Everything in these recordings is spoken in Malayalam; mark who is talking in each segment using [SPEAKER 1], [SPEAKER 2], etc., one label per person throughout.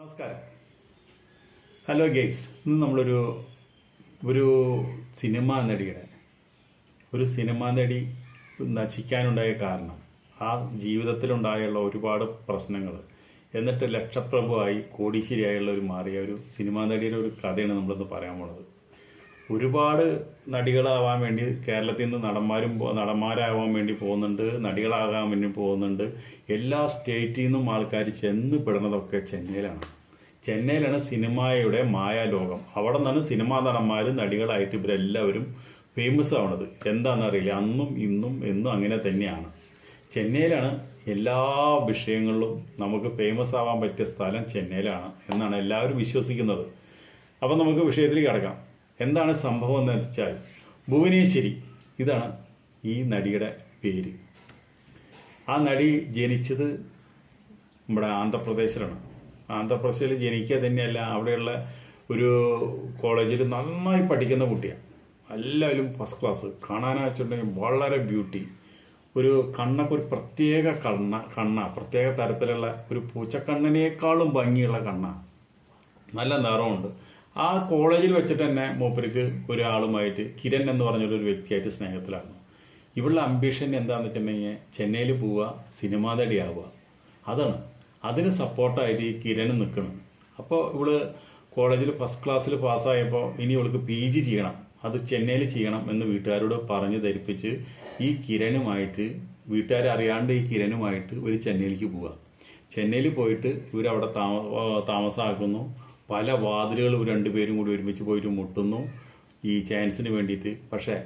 [SPEAKER 1] നമസ്കാരം. ഹലോ ഗെയ്സ് ഇന്ന് നമ്മളൊരു ഒരു സിനിമ നടിയുടെ ഒരു സിനിമ നടി നശിക്കാനുണ്ടായ കാരണം ആ ജീവിതത്തിലുണ്ടായുള്ള ഒരുപാട് പ്രശ്നങ്ങൾ എന്നിട്ട് ലക്ഷപ്രഭുവായി കോടീശ്ശേരിയായുള്ള ഒരു മാറിയ ഒരു സിനിമാ നടിയുടെ ഒരു കഥയാണ് നമ്മളിന്ന് പറയാൻ പോണത്. ഒരുപാട് നടികളാവാൻ വേണ്ടി കേരളത്തിൽ നിന്ന് നടന്മാരും നടന്മാരാവാൻ വേണ്ടി പോകുന്നുണ്ട് നടികളാകാൻ വേണ്ടി പോകുന്നുണ്ട്. എല്ലാ സ്റ്റേറ്റിൽ നിന്നും ആൾക്കാർ ചെന്ന് പെടുന്നതൊക്കെ ചെന്നൈയിലാണ്. ചെന്നൈയിലാണ് സിനിമയുടെ മായാലോകം. അവിടെ നിന്നാണ് സിനിമാ നടന്മാർ നടികളായിട്ട് ഇവരെല്ലാവരും ഫേമസ് ആവണത്. എന്താണെന്നറിയില്ല. അന്നും ഇന്നും എന്നും അങ്ങനെ തന്നെയാണ്. ചെന്നൈയിലാണ് എല്ലാ വിഷയങ്ങളിലും നമുക്ക് ഫേമസ് ആവാൻ പറ്റിയ സ്ഥലം ചെന്നൈയിലാണ് എന്നാണ് എല്ലാവരും വിശ്വസിക്കുന്നത്. അപ്പം നമുക്ക് വിഷയത്തിലേക്ക് കിടക്കാം. എന്താണ് സംഭവം എന്ന് വെച്ചാൽ ഭുവനേശ്വരി. ഇതാണ് ഈ നടിയുടെ പേര്. ആ നടി ജനിച്ചത് നമ്മുടെ ആന്ധ്രാപ്രദേശിലാണ്. ആന്ധ്രാപ്രദേശിൽ ജനിക്കുക തന്നെയല്ല അവിടെയുള്ള ഒരു കോളേജിൽ നന്നായി പഠിക്കുന്ന കുട്ടിയാണ് എല്ലാവരും ഫസ്റ്റ് ക്ലാസ് കാണാനാ വെച്ചിട്ടുണ്ടെങ്കിൽ വളരെ ബ്യൂട്ടി ഒരു കണ്ണൊക്കെ ഒരു പ്രത്യേക കണ്ണ കണ്ണ. പ്രത്യേക തരത്തിലുള്ള ഒരു പൂച്ചക്കണ്ണിനേക്കാളും ഭംഗിയുള്ള കണ്ണ. നല്ല നിറമുണ്ട്. ആ കോളേജിൽ വെച്ചിട്ട് തന്നെ മൂപ്പർക്ക് ഒരാളുമായിട്ട് കിരൺ എന്ന് പറഞ്ഞൊരു വ്യക്തിയായിട്ട് സ്നേഹത്തിലാണ് ഇവളുടെ അംബിഷൻ എന്താണെന്ന് വെച്ചിട്ടുണ്ടെങ്കിൽ ചെന്നൈയിൽ പോവുക സിനിമാ നടിയാവുക. അതാണ്. അതിന് സപ്പോർട്ടായിട്ട് ഈ കിരൺ നിൽക്കണം. അപ്പോൾ ഇവൾ കോളേജിൽ ഫസ്റ്റ് ക്ലാസ്സിൽ പാസ്സായപ്പോൾ ഇനി ഇവൾക്ക് പി ജി ചെയ്യണം. അത് ചെന്നൈയിൽ ചെയ്യണം എന്ന് വീട്ടുകാരോട് പറഞ്ഞ് ധരിപ്പിച്ച് ഈ കിരണുമായിട്ട് വീട്ടുകാരെ അറിയാണ്ട് ഈ കിരണുമായിട്ട് ഒരു ചെന്നൈയിലേക്ക് പോവുക. ചെന്നൈയിൽ പോയിട്ട് ഇവരവിടെ താമ താമസമാക്കുന്നു പല വാതിലുകൾ രണ്ടുപേരും കൂടി ഒരുമിച്ച് പോയിട്ട് മുട്ടുന്നു. ഈ ചാൻസിന് വേണ്ടിയിട്ട്. പക്ഷേ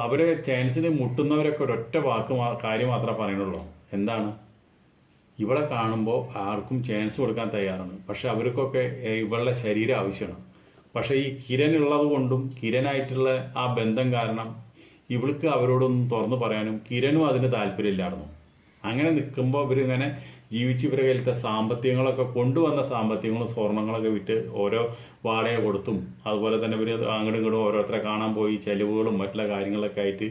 [SPEAKER 1] അവരെ ചാൻസിന് മുട്ടുന്നവരൊക്കെ ഒരൊറ്റ വാക്ക് കാര്യം മാത്രമേ പറയുന്നുള്ളൂ. എന്താണ്? ഇവളെ കാണുമ്പോൾ ആർക്കും ചാൻസ് കൊടുക്കാൻ തയ്യാറാണ്. പക്ഷെ അവർക്കൊക്കെ ഇവളുടെ ശരീരം ആവശ്യമാണ്. പക്ഷേ ഈ കിരൺ ഉള്ളത് കൊണ്ടും കിരനായിട്ടുള്ള ആ ബന്ധം കാരണം ഇവൾക്ക് അവരോടൊന്നും തുറന്നു പറയാനും കിരനും അതിന് താല്പര്യമില്ലായിരുന്നു. അങ്ങനെ നിൽക്കുമ്പോൾ ഇവരിങ്ങനെ ജീവിച്ച് ഇവരെ കയ്യിലത്തെ സാമ്പത്തികങ്ങളൊക്കെ കൊണ്ടുവന്ന സാമ്പത്തികങ്ങളും സ്വർണങ്ങളൊക്കെ വിറ്റ് ഓരോ വാടക കൊടുത്തും. അതുപോലെ തന്നെ ഇവർ അങ്ങോട്ടും ഇങ്ങോട്ടും ഓരോരുത്തരെ കാണാൻ പോയി ചെലവുകളും മറ്റുള്ള കാര്യങ്ങളൊക്കെ ആയിട്ട്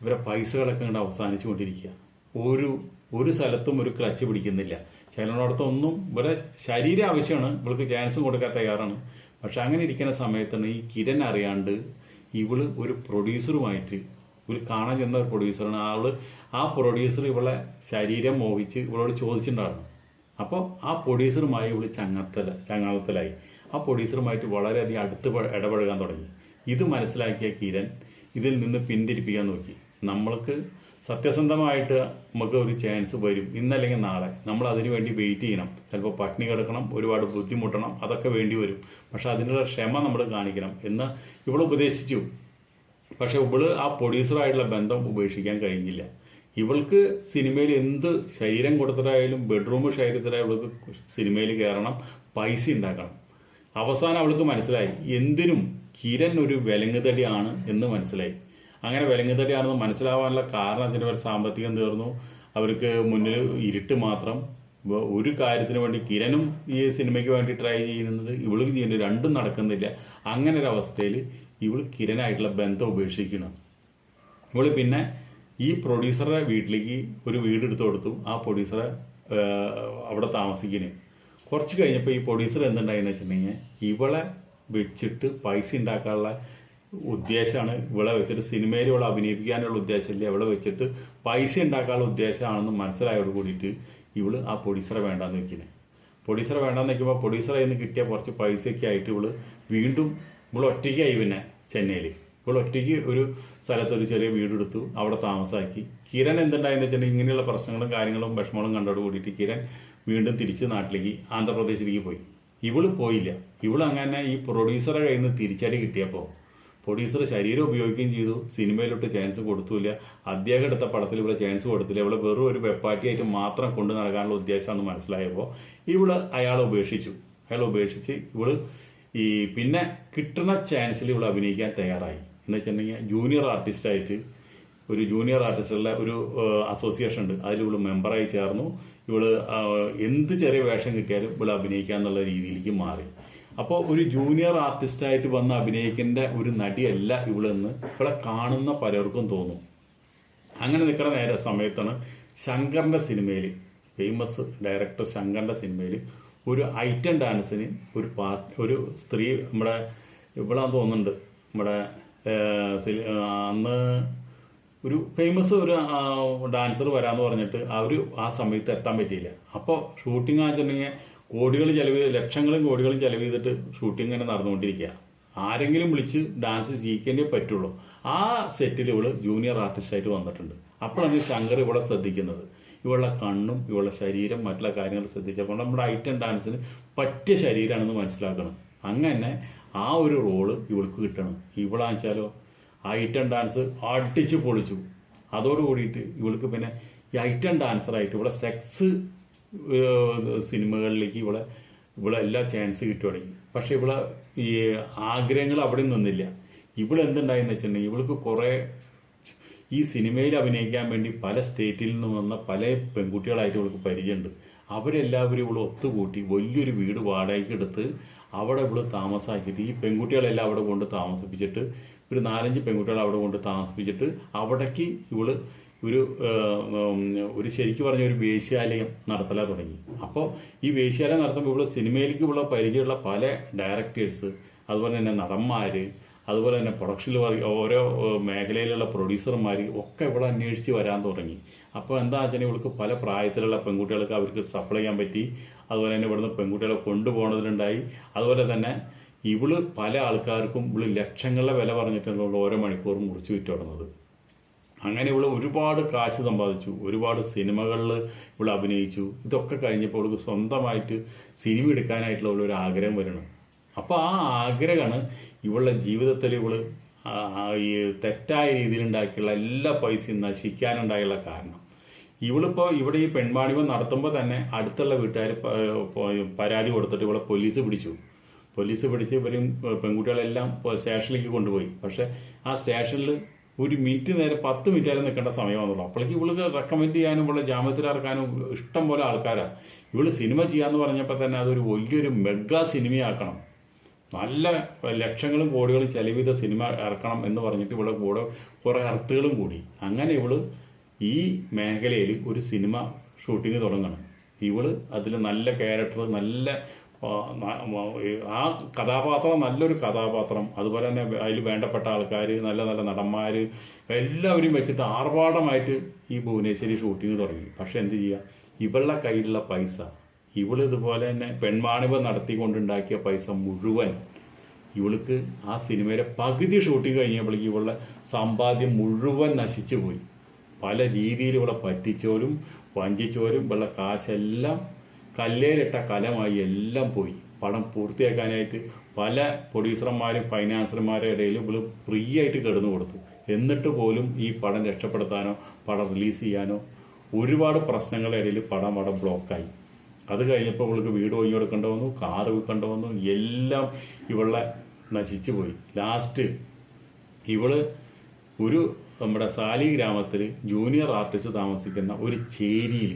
[SPEAKER 1] ഇവരെ പൈസകളൊക്കെ ഇങ്ങോട്ട് അവസാനിച്ചു കൊണ്ടിരിക്കുക ഒരു ഒരു സ്ഥലത്തും ഒരു ക്ലച്ച് പിടിക്കുന്നില്ല. ചിലടത്തൊന്നും ഇവിടെ ശരീരം ആവശ്യമാണ്. ഇവൾക്ക് ചാൻസും കൊടുക്കാൻ തയ്യാറാണ് പക്ഷെ അങ്ങനെ ഇരിക്കുന്ന സമയത്താണ് ഈ കിരൺ അറിയാണ്ട് ഇവൾ ഒരു പ്രൊഡ്യൂസറുമായിട്ട് ഒരു കാണാൻ ചെന്ന ഒരു പ്രൊഡ്യൂസറാണ് ആൾ ആ പ്രൊഡ്യൂസർ ഇവളെ ശരീരം മോഹിച്ച് ഇവളോട് ചോദിച്ചിട്ടുണ്ടായിരുന്നു. അപ്പോൾ ആ പ്രൊഡ്യൂസറുമായി ഇവൾ ചങ്ങത്തല ചങ്ങാത്തലായി. ആ പ്രൊഡ്യൂസറുമായിട്ട് വളരെയധികം അടുത്ത് ഇടപഴകാൻ തുടങ്ങി. ഇത് മനസ്സിലാക്കിയ കിരൺ ഇതിൽ നിന്ന് പിന്തിരിപ്പിക്കാൻ നോക്കി. നമ്മൾക്ക് സത്യസന്ധമായിട്ട് നമുക്ക് ഒരു ചാൻസ് വരും. ഇന്നല്ലെങ്കിൽ നാളെ. നമ്മൾ അതിനു വേണ്ടി വെയിറ്റ് ചെയ്യണം. ചിലപ്പോൾ പട്ടിണി കിടക്കണം ഒരുപാട് ബുദ്ധിമുട്ടണം അതൊക്കെ വേണ്ടി വരും. പക്ഷെ അതിനുള്ള ക്ഷമ നമ്മൾ കാണിക്കണം എന്ന് ഇവൾ ഉപദേശിച്ചു. പക്ഷെ ഇവൾ ആ പ്രൊഡ്യൂസറായിട്ടുള്ള ബന്ധം ഉപേക്ഷിക്കാൻ കഴിഞ്ഞില്ല. ഇവൾക്ക് സിനിമയിൽ എന്ത് ശരീരം കൊടുത്തിട്ടായാലും ബെഡ്റൂം ശരീരത്തിലായാലും ഇവൾക്ക് സിനിമയിൽ കയറണം പൈസ ഉണ്ടാക്കണം. അവസാനം അവൾക്ക് മനസ്സിലായി എന്തിനും കിരൺ ഒരു വിലങ്ങുതടിയാണ് എന്ന് മനസ്സിലായി. അങ്ങനെ വിലങ്ങുതടിയാണെന്ന് മനസ്സിലാവാനുള്ള കാരണം അതിന്റെ ഒരു സാമ്പത്തികം തീർന്നു. അവർക്ക് മുന്നിൽ ഇരുട്ട് മാത്രം. ഒരു കാര്യത്തിന് വേണ്ടി കിരണും ഈ സിനിമയ്ക്ക് വേണ്ടി ട്രൈ ചെയ്യുന്നത് ഇവൾക്ക് ചെയ്യുന്നത് രണ്ടും നടക്കുന്നില്ല. അങ്ങനെ ഒരു അവസ്ഥയിൽ ഇവൾ കിരനായിട്ടുള്ള ബന്ധം ഉപേക്ഷിക്കണം. ഇവൾ പിന്നെ ഈ പ്രൊഡ്യൂസറുടെ വീട്ടിലേക്ക് ഒരു വീട് എടുത്തു കൊടുത്തു. ആ പ്രൊഡ്യൂസറെ അവിടെ താമസിക്കുന്നു. കുറച്ച് കഴിഞ്ഞപ്പോൾ ഈ പ്രൊഡ്യൂസർ എന്തുണ്ടായെന്ന് വെച്ചിട്ടുണ്ടെങ്കിൽ ഇവളെ വെച്ചിട്ട് പൈസ ഉണ്ടാക്കാനുള്ള ഉദ്ദേശമാണ് ഇവളെ വെച്ചിട്ട് സിനിമയിൽ ഇവളെ അഭിനയിപ്പിക്കാനുള്ള ഉദ്ദേശമില്ല? ഇവളെ വെച്ചിട്ട് പൈസ ഉണ്ടാക്കാനുള്ള ഉദ്ദേശമാണെന്ന് മനസ്സിലായോട് കൂടിയിട്ട് ഇവൾ ആ പ്രൊഡ്യൂസറെ വേണ്ടാന്ന് വെക്കുന്നത് പ്രൊഡ്യൂസറെ വേണ്ടാന്ന് വെക്കുമ്പോൾ പ്രൊഡ്യൂസറെ നിന്ന് കിട്ടിയ കുറച്ച് പൈസയൊക്കെ ആയിട്ട് ഇവൾ വീണ്ടും ഇവൾ ഒറ്റയ്ക്കായി പിന്നെ ചെന്നൈയിൽ ഇവൾ ഒറ്റയ്ക്ക് ഒരു സ്ഥലത്ത് ഒരു ചെറിയ വീടെടുത്തു അവിടെ താമസാക്കി. കിരൺ എന്തുണ്ടായെന്ന് വെച്ചിട്ടുണ്ടെങ്കിൽ ഇങ്ങനെയുള്ള പ്രശ്നങ്ങളും കാര്യങ്ങളും വിഷമങ്ങളും കണ്ടോട് കൂടിയിട്ട് കിരൺ വീണ്ടും തിരിച്ച് നാട്ടിലേക്ക് ആന്ധ്രാപ്രദേശിലേക്ക് പോയി. ഇവൾ പോയില്ല. ഇവൾ അങ്ങനെ ഈ പ്രൊഡ്യൂസറെ കയ്യിൽ നിന്ന് തിരിച്ചടി കിട്ടിയപ്പോൾ പ്രൊഡ്യൂസർ ശരീരം ഉപയോഗിക്കുകയും ചെയ്തു. സിനിമയിലോട്ട് ചാൻസ് കൊടുത്തില്ല. അദ്ദേഹം എടുത്ത പടത്തിൽ ഇവിടെ ചാൻസ് കൊടുത്തില്ല. ഇവിടെ വെറും ഒരു വെപ്പാട്ടിയായിട്ട് മാത്രം കൊണ്ടു നടക്കാനുള്ള ഉദ്ദേശമാണെന്ന് മനസ്സിലായപ്പോൾ ഇവൾ അയാളെ ഉപേക്ഷിച്ചു. അയാളെ ഉപേക്ഷിച്ച് ഇവൾ ഈ പിന്നെ കിട്ടുന്ന ചാൻസിൽ ഇവൾ അഭിനയിക്കാൻ തയ്യാറായി. എന്ന് വെച്ചിട്ടുണ്ടെങ്കിൽ ജൂനിയർ ആർട്ടിസ്റ്റായിട്ട് ഒരു ജൂനിയർ ആർട്ടിസ്റ്റുകളുടെ ഒരു അസോസിയേഷൻ ഉണ്ട്. അതിൽ ഇവൾ മെമ്പറായി ചേർന്നു. ഇവൾ എന്ത് ചെറിയ വേഷം കിട്ടിയാലും ഇവൾ അഭിനയിക്കുക എന്നുള്ള രീതിയിലേക്ക് മാറി. അപ്പോൾ ഒരു ജൂനിയർ ആർട്ടിസ്റ്റായിട്ട് വന്ന് അഭിനയിക്കേണ്ട ഒരു നടിയല്ല ഇവളെന്ന് ഇവളെ കാണുന്ന പലർക്കും തോന്നും. അങ്ങനെ നിൽക്കുന്ന നേരെ സമയത്താണ് ശങ്കറിന്റെ സിനിമയിൽ ഫേമസ് ഡയറക്ടർ ശങ്കറിന്റെ സിനിമയിൽ ഒരു ഐറ്റം ഡാൻസിന് ഒരു പാർട്ടി ഒരു സ്ത്രീ നമ്മുടെ ഇവിടാന്ന് തോന്നുന്നുണ്ട്. നമ്മുടെ അന്ന് ഒരു ഫേമസ് ഒരു ഡാൻസർ വരാമെന്ന് പറഞ്ഞിട്ട് അവർ ആ സമയത്ത് എത്താൻ പറ്റിയില്ല. അപ്പോൾ ഷൂട്ടിംഗ് ആണെന്നുണ്ടെങ്കിൽ കോടികൾ ചെലവ് ലക്ഷങ്ങളും കോടികളും ചെലവ് ചെയ്തിട്ട് ഷൂട്ടിംഗ് ഇങ്ങനെ നടന്നുകൊണ്ടിരിക്കുക ആരെങ്കിലും വിളിച്ച് ഡാൻസ് ചെയ്യിക്കേണ്ടേ പറ്റുള്ളൂ. ആ സെറ്റിൽ ഇവൾ ജൂനിയർ ആർട്ടിസ്റ്റായിട്ട് വന്നിട്ടുണ്ട്. അപ്പോഴാണ് ശങ്കർ ഇവിടെ ശ്രദ്ധിക്കുന്നത്. ഇവളുടെ കണ്ണും ഇവളുടെ ശരീരം മറ്റുള്ള കാര്യങ്ങൾ ശ്രദ്ധിച്ചപ്പോൾ നമ്മുടെ ഐറ്റം ഡാൻസിന് പറ്റിയ ശരീരമാണെന്ന് മനസ്സിലാക്കണം. അങ്ങനെ ആ ഒരു റോൾ ഇവൾക്ക് കിട്ടണം. ഇവളാണെച്ചാലോ ഐറ്റം ഡാൻസ് അടിച്ച് പൊളിച്ചു. അതോട് കൂടിയിട്ട് ഇവൾക്ക് പിന്നെ ഈ ഐറ്റം ഡാൻസറായിട്ട് ഇവിടെ സെക്സ് സിനിമകളിലേക്ക് ഇവിടെ ഇവിടെ എല്ലാ ചാൻസ് കിട്ടി തുടങ്ങി. പക്ഷെ ഇവിടെ ഈ ആഗ്രഹങ്ങൾ അവിടെ നിന്നില്ല. ഇവിടെ എന്തുണ്ടായെന്ന് വെച്ചിട്ടുണ്ടെങ്കിൽ ഇവൾക്ക് കുറേ ഈ സിനിമയിൽ അഭിനയിക്കാൻ വേണ്ടി പല സ്റ്റേറ്റിൽ നിന്ന് വന്ന പല പെൺകുട്ടികളായിട്ട് ഇവൾക്ക് പരിചയമുണ്ട്. അവരെല്ലാവരും ഇവിടെ ഒത്തുകൂട്ടി വലിയൊരു വീട് വാടകയ്ക്ക് എടുത്ത് അവിടെ ഇവിടെ താമസാക്കിയിട്ട് ഈ പെൺകുട്ടികളെല്ലാം അവിടെ കൊണ്ട് താമസിപ്പിച്ചിട്ട് ഒരു നാലഞ്ച് പെൺകുട്ടികളെ അവിടെ കൊണ്ട് താമസിപ്പിച്ചിട്ട് അവിടേക്ക് ഇവൾ ഒരു ഒരു ശരിക്കും പറഞ്ഞ ഒരു വേശ്യാലയം നടത്തല തുടങ്ങി. അപ്പോൾ ഈ വേശ്യാലയം നടത്തുമ്പോൾ ഇവിടെ സിനിമയിലേക്ക് ഉള്ള പരിചയമുള്ള പല ഡയറക്ടേഴ്സ് അതുപോലെ തന്നെ നടന്മാർ അതുപോലെ തന്നെ പ്രൊഡക്ഷനിൽ ഓരോ മേഖലയിലുള്ള പ്രൊഡ്യൂസർമാർ ഒക്കെ ഇവിടെ അന്വേഷിച്ച് വരാൻ തുടങ്ങി. അപ്പോൾ എന്താ വെച്ചാൽ ഇവൾക്ക് പല പ്രായത്തിലുള്ള പെൺകുട്ടികൾക്ക് അവർക്ക് സപ്ലൈ ചെയ്യാൻ പറ്റി. അതുപോലെ തന്നെ ഇവിടുന്ന് പെൺകുട്ടികളെ കൊണ്ടുപോകുന്നതിലുണ്ടായി. അതുപോലെ തന്നെ ഇവൾ പല ആൾക്കാർക്കും ഇവൾ ലക്ഷങ്ങളുടെ വില പറഞ്ഞിട്ടുള്ള ഓരോ മണിക്കൂറും മുറിച്ചു വിറ്റു തുടങ്ങുന്നത്. അങ്ങനെ ഇവൾ ഒരുപാട് കാശ് സമ്പാദിച്ചു. ഒരുപാട് സിനിമകളിൽ ഇവൾ അഭിനയിച്ചു. ഇതൊക്കെ കഴിഞ്ഞപ്പോൾ ഇവൾക്ക് സ്വന്തമായിട്ട് സിനിമ എടുക്കാനായിട്ടുള്ള ഒരു ആഗ്രഹം വരണം. അപ്പോൾ ആ ആഗ്രഹമാണ് ഇവളുടെ ജീവിതത്തിൽ ആ ഈ തെറ്റായ രീതിയിൽ ഉണ്ടാക്കിയുള്ള എല്ലാ പൈസയും നശിക്കാനുണ്ടായുള്ള കാരണം. ഇവളിപ്പോൾ ഇവിടെ ഈ പെൺവാണിഭം നടത്തുമ്പോൾ തന്നെ അടുത്തുള്ള വീട്ടുകാർ പരാതി കൊടുത്തിട്ട് ഇവളെ പോലീസ് പിടിച്ചു. പോലീസ് പിടിച്ച് ഇവരും പെൺകുട്ടികളെല്ലാം സ്റ്റേഷനിലേക്ക് കൊണ്ടുപോയി. പക്ഷേ ആ സ്റ്റേഷനിൽ ഒരു മിനിറ്റ് നേരെ പത്ത് മിനിറ്റ് നേരം നിൽക്കേണ്ട സമയമാണല്ലോ അപ്പോഴേക്ക് ഇവൾക്ക് റെക്കമെൻഡ് ചെയ്യാനും ഇവളെ ജാമ്യത്തിൽ ഇറക്കാനും ഇഷ്ടം പോലെ ആൾക്കാരാണ് ഇവൾ സിനിമ ചെയ്യാന്ന് പറഞ്ഞപ്പോൾ തന്നെ അതൊരു വലിയൊരു മെഗാ സിനിമയാക്കണം. നല്ല ലക്ഷങ്ങളും കോടികളും ചെലവിത സിനിമ ഇറക്കണം എന്ന് പറഞ്ഞിട്ട് ഇവിടെ കൂടെ കുറേ അർത്ഥകളും കൂടി. അങ്ങനെ ഇവൾ ഈ മേഖലയിൽ ഒരു സിനിമ ഷൂട്ടിങ് തുടങ്ങണം. ഇവൾ അതിൽ നല്ല ക്യാരക്ടർ നല്ല ആ കഥാപാത്രം നല്ലൊരു കഥാപാത്രം. അതുപോലെ തന്നെ അതിൽ വേണ്ടപ്പെട്ട ആൾക്കാർ നല്ല നല്ല നടന്മാർ എല്ലാവരും വെച്ചിട്ട് ആർഭാടമായിട്ട് ഈ ഭുവനേശ്വരി ഷൂട്ടിങ് തുടങ്ങി. പക്ഷെ എന്ത് ചെയ്യുക? ഇവളുടെ കയ്യിലുള്ള പൈസ ഇവൾ ഇതുപോലെ തന്നെ പെൺമാണിവ നടത്തിക്കൊണ്ടുണ്ടാക്കിയ പൈസ മുഴുവൻ ഇവൾക്ക് ആ സിനിമയിലെ പകുതി ഷൂട്ടിങ് കഴിഞ്ഞപ്പോഴേക്ക് ഇവളുടെ സമ്പാദ്യം മുഴുവൻ നശിച്ചു പോയി. പല രീതിയിൽ ഇവളെ പറ്റിച്ചോരും വഞ്ചിച്ചോരും ഇവളുടെ കാശെല്ലാം കല്ലേലിട്ട കലമായി എല്ലാം പോയി. പടം പൂർത്തിയാക്കാനായിട്ട് പല പ്രൊഡ്യൂസർമാരും ഫൈനാൻസർമാരുടെ ഇടയിൽ ഇവൾ ഫ്രീ ആയിട്ട് കിടന്നു കൊടുത്തു. എന്നിട്ട് പോലും ഈ പടം രക്ഷപ്പെടുത്താനോ പടം റിലീസ് ചെയ്യാനോ ഒരുപാട് പ്രശ്നങ്ങളുടെ ഇടയിൽ പടം അവിടെ ബ്ലോക്കായി അത് കഴിഞ്ഞപ്പോൾ ഇവൾക്ക് വീട് ഒഴിഞ്ഞു കൊടുക്കേണ്ട വന്നു കാറ് വിൽക്കേണ്ട വന്നു എല്ലാം ഇവളെ നശിച്ചു പോയി. ലാസ്റ്റ് ഇവൾ ഒരു നമ്മുടെ സാലി ഗ്രാമത്തിൽ ജൂനിയർ ആർട്ടിസ്റ്റ് താമസിക്കുന്ന ഒരു ചേരിയിൽ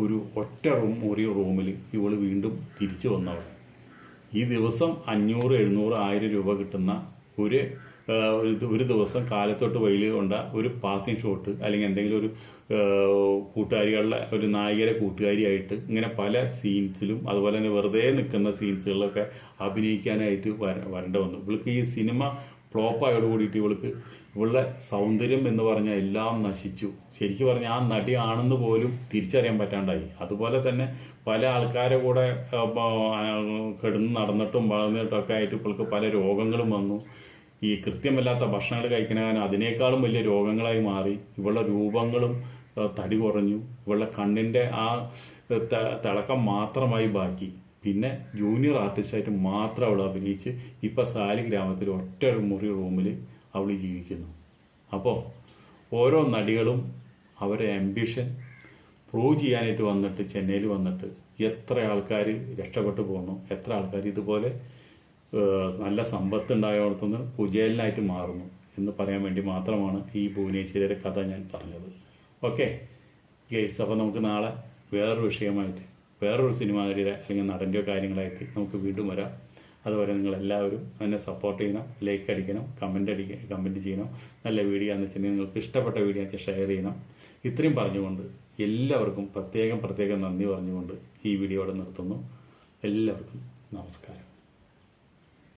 [SPEAKER 1] ഒരു ഒറ്റ റൂം ഒരു റൂമിൽ ഇവൾ വീണ്ടും തിരിച്ചു വന്നവൾ ഈ ദിവസം അഞ്ഞൂറ് എഴുന്നൂറ് ആയിരം രൂപ കിട്ടുന്ന ഒരു ഒരു ദിവസം കാലത്തോട്ട് വെയിൽ കൊണ്ട ഒരു പാസിംഗ് ഷോട്ട് അല്ലെങ്കിൽ എന്തെങ്കിലും ഒരു കൂട്ടുകാരികളുടെ ഒരു നായികരെ കൂട്ടുകാരിയായിട്ട് ഇങ്ങനെ പല സീൻസിലും അതുപോലെ തന്നെ വെറുതെ നിൽക്കുന്ന സീൻസുകളിലൊക്കെ അഭിനയിക്കാനായിട്ട് വര വരേണ്ട വന്നു. ഇവൾക്ക് ഈ സിനിമ ഫ്ലോപ്പായോട് കൂടിയിട്ട് ഇവൾക്ക് ഇവളുടെ സൗന്ദര്യം എന്ന് പറഞ്ഞാൽ എല്ലാം നശിച്ചു. ശരിക്കും പറഞ്ഞാൽ ആ നടി ആണെന്ന് പോലും തിരിച്ചറിയാൻ പറ്റാണ്ടായി. അതുപോലെ തന്നെ പല ആൾക്കാരെ കൂടെ കിടന്ന് നടന്നിട്ടും വളർന്നിട്ടും ഒക്കെ ആയിട്ട് ഇവൾക്ക് പല രോഗങ്ങളും വന്നു. ഈ കൃത്യമല്ലാത്ത ഭക്ഷണങ്ങൾ കഴിക്കണ അതിനേക്കാളും വലിയ രോഗങ്ങളായി മാറി. ഇവളുടെ രൂപങ്ങളും തടി കുറഞ്ഞു. ഇവളുടെ കണ്ണിന്റെ ആ തിളക്കം മാത്രമായി ബാക്കി. പിന്നെ ജൂനിയർ ആർട്ടിസ്റ്റായിട്ട് മാത്രം അവൾ അഭിനയിച്ച് ഇപ്പം സാലി ഗ്രാമത്തിൽ ഒറ്റ മുറി റൂമിൽ അവൾ ജീവിക്കുന്നു. അപ്പോൾ ഓരോ നടികളും അവരെ ആംബിഷൻ പ്രൂവ് ചെയ്യാനായിട്ട് വന്നിട്ട് ചെന്നൈയിൽ വന്നിട്ട് എത്ര ആൾക്കാർ രക്ഷപ്പെട്ടു പോകുന്നു എത്ര ആൾക്കാർ ഇതുപോലെ നല്ല സമ്പത്ത് ഉണ്ടായോടത്തുനിന്ന് കുചേലനായിട്ട് മാറുന്നു എന്ന് പറയാൻ വേണ്ടി മാത്രമാണ് ഈ ഭുവനേശ്വരിയുടെ കഥ ഞാൻ പറഞ്ഞത്. ഓക്കെ ഗേറ്റ്സ് അപ്പോൾ നമുക്ക് നാളെ വേറൊരു വിഷയമായിട്ട് വേറൊരു സിനിമ നടിയുടെ അല്ലെങ്കിൽ നടന്റെയോ കാര്യങ്ങളായിട്ട് നമുക്ക് വീണ്ടും വരാം. അതുപോലെ നിങ്ങൾ എല്ലാവരും എന്നെ സപ്പോർട്ട് ചെയ്യണം ലൈക്ക് അടിക്കണം കമന്റ് അടിക്കണം കമന്റ് ചെയ്യണം. നല്ല വീഡിയോ എന്ന് വെച്ചിട്ടുണ്ടെങ്കിൽ നിങ്ങൾക്ക് ഇഷ്ടപ്പെട്ട വീഡിയോ വെച്ചാൽ ഷെയർ ചെയ്യണം. ഇത്രയും പറഞ്ഞുകൊണ്ട് എല്ലാവർക്കും പ്രത്യേകം പ്രത്യേകം നന്ദി പറഞ്ഞുകൊണ്ട് ഈ വീഡിയോ ഇവിടെ നിർത്തുന്നു. എല്ലാവർക്കും നമസ്കാരം.